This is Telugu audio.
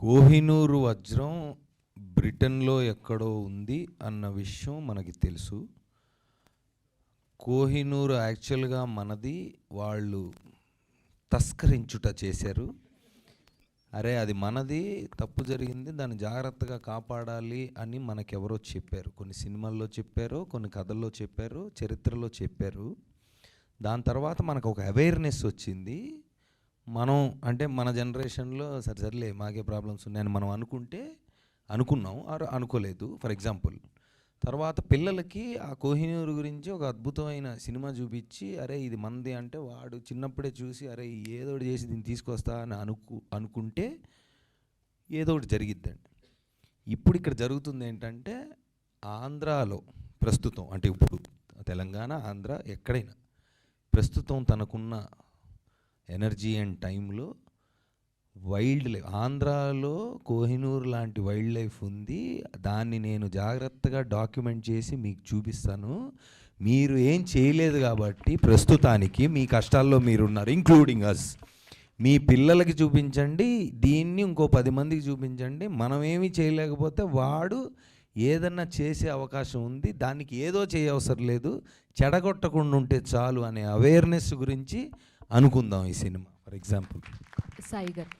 కోహినూరు వజ్రం బ్రిటన్లో ఎక్కడో ఉంది అన్న విషయం మనకి తెలుసు. కోహినూరు యాక్చువల్గా మనది వాళ్ళు తస్కరించుట చేశారు. అరే అది మనది తప్పు జరిగింది దాన్ని జాగ్రత్తగా కాపాడాలి అని మనకెవరో చెప్పారు. కొన్ని సినిమాల్లో చెప్పారు కొన్ని కథల్లో చెప్పారు చరిత్రలో చెప్పారు. దాని తర్వాత మనకు ఒక అవేర్నెస్ వచ్చింది. మనం అంటే మన జనరేషన్లో సరే సర్లే మాకే ప్రాబ్లమ్స్ ఉన్నాయని మనం అనుకుంటే అనుకున్నాం ఆర్ అనుకోలేదు. ఫర్ ఎగ్జాంపుల్ తర్వాత పిల్లలకి ఆ కోహినూరు గురించి ఒక అద్భుతమైన సినిమా చూపించి అరే ఇది మంది అంటే వాడు చిన్నప్పుడే చూసి అరే ఏదో ఒకటి చేసి దీన్ని తీసుకొస్తా అని అనుకు అనుకుంటే ఏదో ఒకటి జరిగిద్దండి. ఇప్పుడు ఇక్కడ జరుగుతుంది ఏంటంటే ఆంధ్రాలో ప్రస్తుతం అంటే ఇప్పుడు తెలంగాణ ఆంధ్ర ఎక్కడైనా ప్రస్తుతం తనకున్న ఎనర్జీ అండ్ టైంలో వైల్డ్ లైఫ్ ఆంధ్రాలో కోహినూర్ లాంటి వైల్డ్ లైఫ్ ఉంది. దాన్ని నేను జాగ్రత్తగా డాక్యుమెంట్ చేసి మీకు చూపిస్తాను. మీరు ఏం చేయలేదు కాబట్టి ప్రస్తుతానికి మీ కష్టాల్లో మీరున్నారు ఇంక్లూడింగ్ అస్ మీ పిల్లలకి చూపించండి దీన్ని ఇంకో పది మందికి చూపించండి. మనం ఏమీ చేయలేకపోతే వాడు ఏదన్నా చేసే అవకాశం ఉంది. దానికి ఏదో చేయవసరం లేదు. చెడగొట్టకుండా ఉంటే చాలు అనే అవేర్నెస్ గురించి అనుకుందాం ఈ సినిమా ఫర్ ఎగ్జాంపుల్. సాయి గారు.